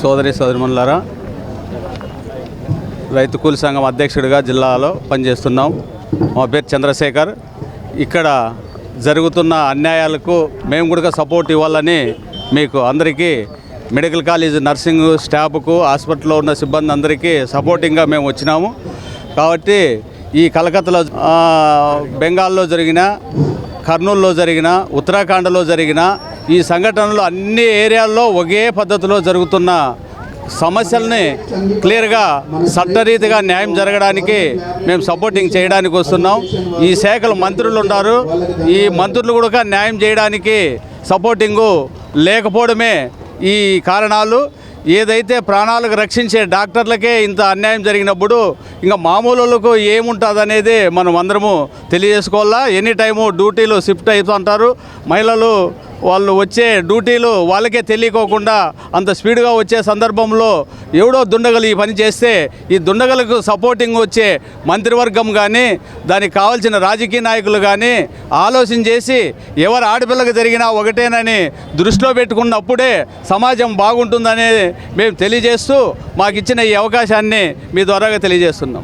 సోదరి సోదరిమణులారా రైతు కూలి సంఘం అధ్యక్షుడిగా జిల్లాలో పనిచేస్తున్నాం. మా పేరు చంద్రశేఖర్. ఇక్కడ జరుగుతున్న అన్యాయాలకు మేము కూడా సపోర్ట్ ఇవ్వాలని మీకు అందరికీ మెడికల్ కాలేజ్ నర్సింగ్ స్టాఫ్కు హాస్పిటల్లో ఉన్న సిబ్బంది అందరికీ సపోర్టింగ్గా మేము వచ్చినాము. కాబట్టి ఈ కలకత్తాలో బెంగాల్లో జరిగిన కర్నూలులో జరిగిన ఉత్తరాఖండ్లో జరిగిన ఈ సంఘటనలు అన్ని ఏరియాల్లో ఒకే పద్ధతిలో జరుగుతున్న సమస్యల్ని క్లియర్గా చట్టరీతిగా న్యాయం జరగడానికి మేము సపోర్టింగ్ చేయడానికి వస్తున్నాం. ఈ శాఖలు మంత్రులు ఉన్నారు. ఈ మంత్రులు కూడా న్యాయం చేయడానికి సపోర్టింగు లేకపోవడమే ఈ కారణాలు. ఏదైతే ప్రాణాలకు రక్షించే డాక్టర్లకే ఇంత అన్యాయం జరిగినప్పుడు ఇంకా మామూలు వాళ్ళకు ఏముంటుంది అనేది మనం అందరము తెలియజేసుకోవాలా? ఎనీ టైము డ్యూటీలు షిఫ్ట్ అవుతుంటారు మహిళలు వాళ్ళు వచ్చే డ్యూటీలు వాళ్ళకే తెలియకోకుండా అంత స్పీడ్గా వచ్చే సందర్భంలో ఎవడో దుండగలు ఈ పని చేస్తే ఈ దుండగలకు సపోర్టింగ్ వచ్చే మంత్రివర్గం కానీ దానికి కావాల్సిన రాజకీయ నాయకులు కానీ ఆలోచన చేసి ఎవరు ఆడపిల్లకు జరిగినా ఒకటేనని దృష్టిలో పెట్టుకున్నప్పుడే సమాజం బాగుంటుందని మేము తెలియజేస్తూ మాకు ఇచ్చిన ఈ అవకాశాన్ని మీ ద్వారాగా తెలియజేస్తున్నాం.